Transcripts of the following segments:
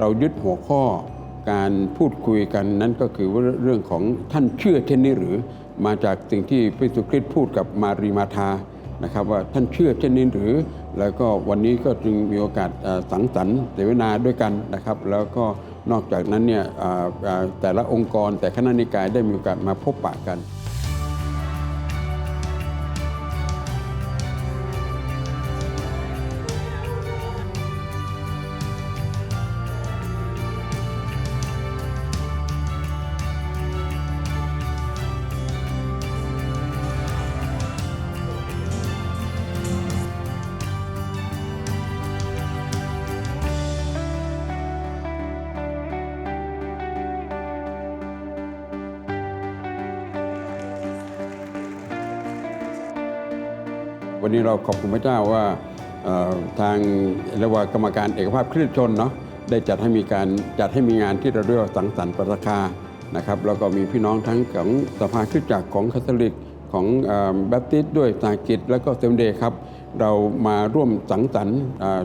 เรายึดหัวข้อการพูดคุยกันนั้นก็คือว่าเรื่องของท่านเชื่อเช่นนี้หรือ มาจากสิ่งที่พระเยซูคริสต์พูดกับมารีมาธานะครับว่าท่านเชื่อเช่นนี้หรือ แล้วก็วันนี้ก็จึงมีโอกาสสังสรรค์เสวนาด้วยกันนะครับ แล้วก็นอกจากนั้นเนี่ยแต่ละองค์กรแต่คณะนิกายได้มีโอกาสมาพบปะกัน วันนี้เราขอบคุณพระเจ้าว่าทางเรียกว่ากรรมการเอกภาพคริสชนเนาะได้จัดให้มีการจัดให้มีงานที่เราเรียกว่าสังสรรค์ปราคานะครับแล้วก็มีพี่น้องทั้งของสภาคริสตจักรของคาทอลิกของแบปติสต์ด้วยสากิจแล้วก็เซมเดย์ครับ เรามาร่วมสังสรรค์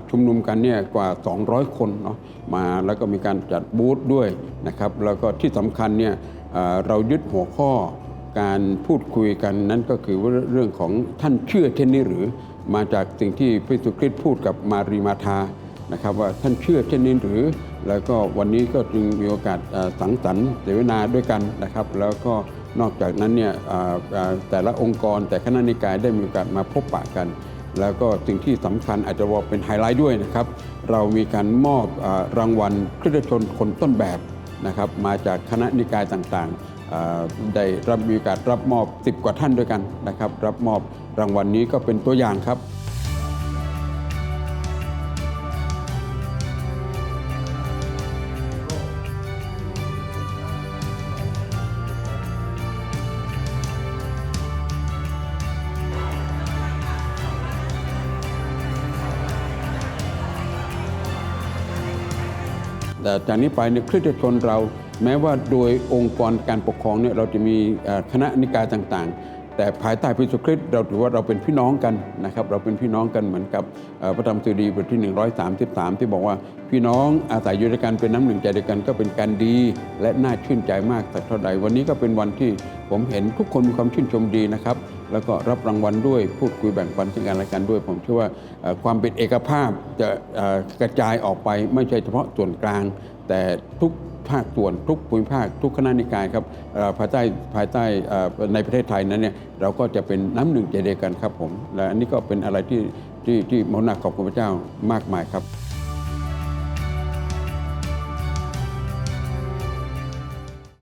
ชุมนุมกันเนี่ยกว่า 200 คนเนาะมาแล้วก็มีการจัดบูธด้วยนะครับแล้วก็ที่สำคัญเนี่ยเรายึดหัวข้อ การพูดคุยกันนั้นก็คือว่าเรื่องของท่านเชื่อเช่นนี้หรือ มาจากสิ่งที่พระเยซูคริตพูดกับมารีมาธานะครับว่าท่านเชื่อเช่นนี้หรือ แล้วก็วันนี้ก็จึงมีโอกาสสังสรรค์เสวนาด้วยกันนะครับ แล้วก็นอกจากนั้นเนี่ยแต่ละองค์กรแต่คณะนิกายได้มีโอกาสมาพบปะกัน แล้วก็สิ่งที่สำคัญอาจจะว่าเป็นไฮไลท์ด้วยนะครับ เรามีการมอบอรางวัลคริสตชนคนต้นแบบนะครับมาจากคณะนิกายต่างๆ ได้รับมีโอกาสรับมอบ 10 กว่าท่านด้วยกันนะครับ รับมอบรางวัลนี้ก็เป็นตัวอย่างครับแต่จากนี้ไปเนี่ยคริสตชนเรา แม้ว่าโดยองค์กรการปกครองเนี่ยเราจะมีคณะนิกายต่างๆ แต่ภายใต้พระเยซูคริสต์เราถือว่าเราเป็นพี่น้องกันนะครับเราเป็นพี่น้องกันเหมือนกับพระธรรมสุดีบทที่ 133 ที่บอกว่าพี่น้องอาศัยอยู่ด้วยกันเป็นน้ำหนึ่งใจเดียวกันก็เป็นการดี และน่าชื่นใจมากแต่เท่าใดวันนี้ก็เป็นวันที่ผมเห็นทุกคนมีความชื่นชมดีนะครับแล้วก็รับรางวัลด้วยพูดคุยแบ่งปันซึ่งกันและกันด้วย ผมเชื่อว่าความเป็นเอกภาพจะกระจายออกไปไม่ใช่เฉพาะส่วนกลาง แต่ทุก ภาคส่วนทุกภูมิภาคทุกคณะนิกายครับภายใต้ภายใต้ในประเทศไทยนั้นเนี่ยเราก็จะเป็นน้ำหนึ่งใจเดียวกันครับผมและอันนี้ก็เป็นอะไรที่ที่ที่มนาขอบคุณพระเจ้ามากมายครับ